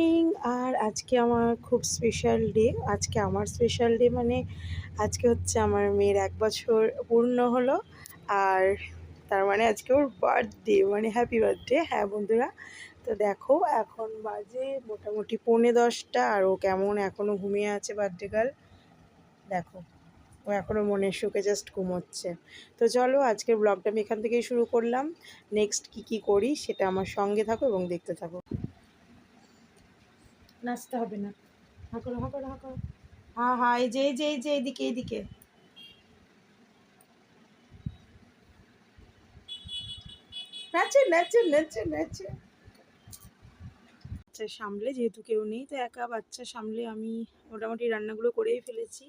Morning আর আজকে আমার খুব স্পেশাল ডে আজকে আমার স্পেশাল ডে মানে আজকে হচ্ছে আমার মেয়ের এক বছর পূর্ণ হলো, আর তার মানে আজকে ওর বার্থডে মানে হ্যাপি বার্থডে হ্যাঁ বন্ধুরা, তো দেখো এখন বাজে মোটামুটি পৌনে দশটা, আর ও কেমন এখনও ঘুমিয়ে আছে বার্থডে গার্ল দেখো, ও এখনও মনের সুখে জাস্ট ঘুমোচ্ছে। তো চলো আজকের ব্লগটা আমি এখান থেকেই শুরু করলাম। নেক্সট কি কি করি সেটা আমার সঙ্গে থাকো এবং দেখতে থাকো। নাচতে হবে না। হা করো হা করো হা করো। হ্যাঁ হ্যাঁ এই যে এই যে এই যে, এইদিকে এইদিকে। নাচো নাচো নাচো নাচো। সামলে, যেহেতু কেউ নেই, তো একা বাচ্চা সামলে আমি মোটামুটি রান্নাগুলো করেই ফেলেছি।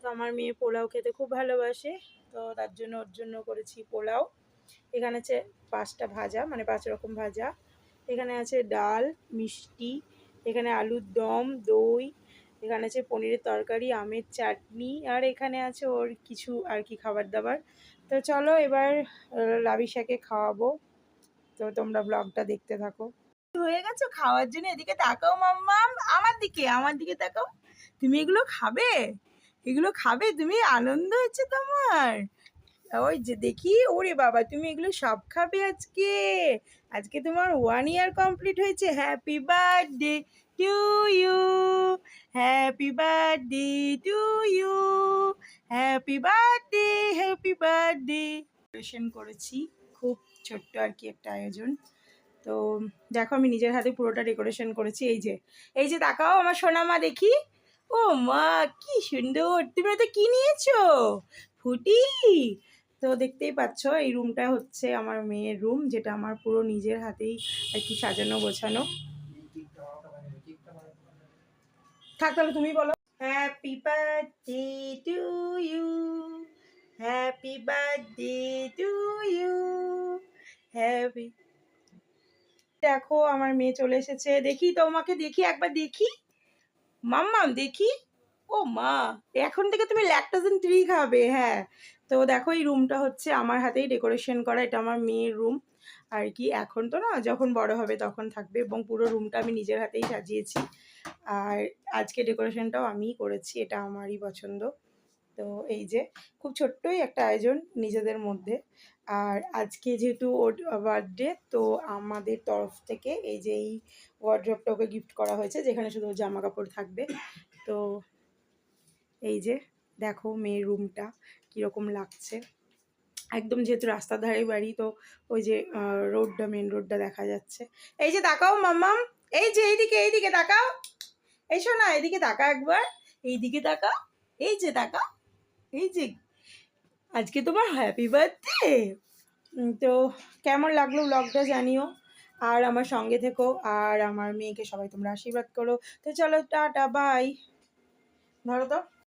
তো আমার মেয়ে পোলাও খেতে খুব ভালোবাসে, তো তার জন্য, ওর জন্য করেছি পোলাও। এখানে আছে পাঁচটা ভাজা মানে পাঁচ রকম ভাজা। এখানে আছে ডাল, মিষ্টি এখানে আলুর দম, দই, এখানে আছে পনিরের তরকারি, আমের চাটনি, আর এখানে আছে ওর কিছু আর কি খাবার দাবার। তো চলো এবার লাবিশাকে খাওয়াবো। তো তোমরা ব্লগটা দেখতে থাকো। হয়ে গেছো খাওয়ার জন্য? এদিকে তাকাও মাম্মাম আমার দিকে আমার দিকে তাকাও। তুমি এগুলো খাবে? এগুলো খাবে? তুমি? আনন্দ হচ্ছে তোমার। ওই যে দেখি, ওরে বাবা, তুমি এগুলো সব খাবে আজকে? আজকে তোমার ওয়ান ইয়ার কমপ্লিট হয়েছে। Happy birthday to you happy birthday to you happy birthday happy birthday decoration করেছি, খুব ছোট্ট আর কি একটা আয়োজন। তো দেখো, আমি নিজের হাতে পুরোটা ডেকোরেশন করেছি, এই যে এই যে তাকাও আমার সোনা মা দেখি। ও মা, কি সুন্দর! তুমি তো কি নিয়েছো? ফুটি? তো দেখতেই পাচ্ছ এই রুমটা হচ্ছে আমার মেয়ের রুম যেটা আমার পুরো নিজের হাতেই আর কি সাজানো গোছানো। থাক তাহলে তুমি বলো। Happy birthday to you happy birthday to you happy দেখো আমার মেয়ে চলে এসেছে। দেখি তোমাকে দেখি একবার দেখি। মাম্মাম দেখি। ও মা, এখন থেকে তুমি ল্যাকটোজেন ট্রি খাবে হ্যাঁ। তো দেখো এই রুমটা হচ্ছে আমার হাতেই ডেকোরেশন করা, এটা আমার মেয়ের রুম আর কি, এখন তো না, যখন বড় হবে তখন থাকবে এবং পুরো রুমটা আমি নিজের হাতেই সাজিয়েছি। আর আজকে ডেকোরেশনটাও আমিই করেছি, এটা আমারই পছন্দ। তো এই যে, খুব ছোট্টই একটা আয়োজন নিজেদের মধ্যে। আর আজকে যেহেতু ওর বার্থডে তো আমাদের তরফ থেকে এই যে এই ওয়ার্ড্রপটা ওকে গিফট করা হয়েছে, যেখানে শুধু জামা কাপড় থাকবে। তো এই যে দেখো মেয়ের রুমটা কীরকম লাগছে। একদম যেহেতু রাস্তার ধারে বাড়ি, তো ওই যে রোডটা মেন রোডটা দেখা যাচ্ছে। এই যে তাকাও মাম্মাম, এই যে এইদিকে এইদিকে তাকাও। এই শোনা, এইদিকে তাকা একবার, এইদিকে তাকা এই যে তাকা এই যে। আজকে তোমার হ্যাপি বার্থডে তো কেমন লাগল ব্লগটা জানিও। আর আমার সঙ্গে থেকো, আর আমার মেয়েকে সবাই তোমরা আশীর্বাদ করো। তো চলো, টাটা বাই ধরো তো।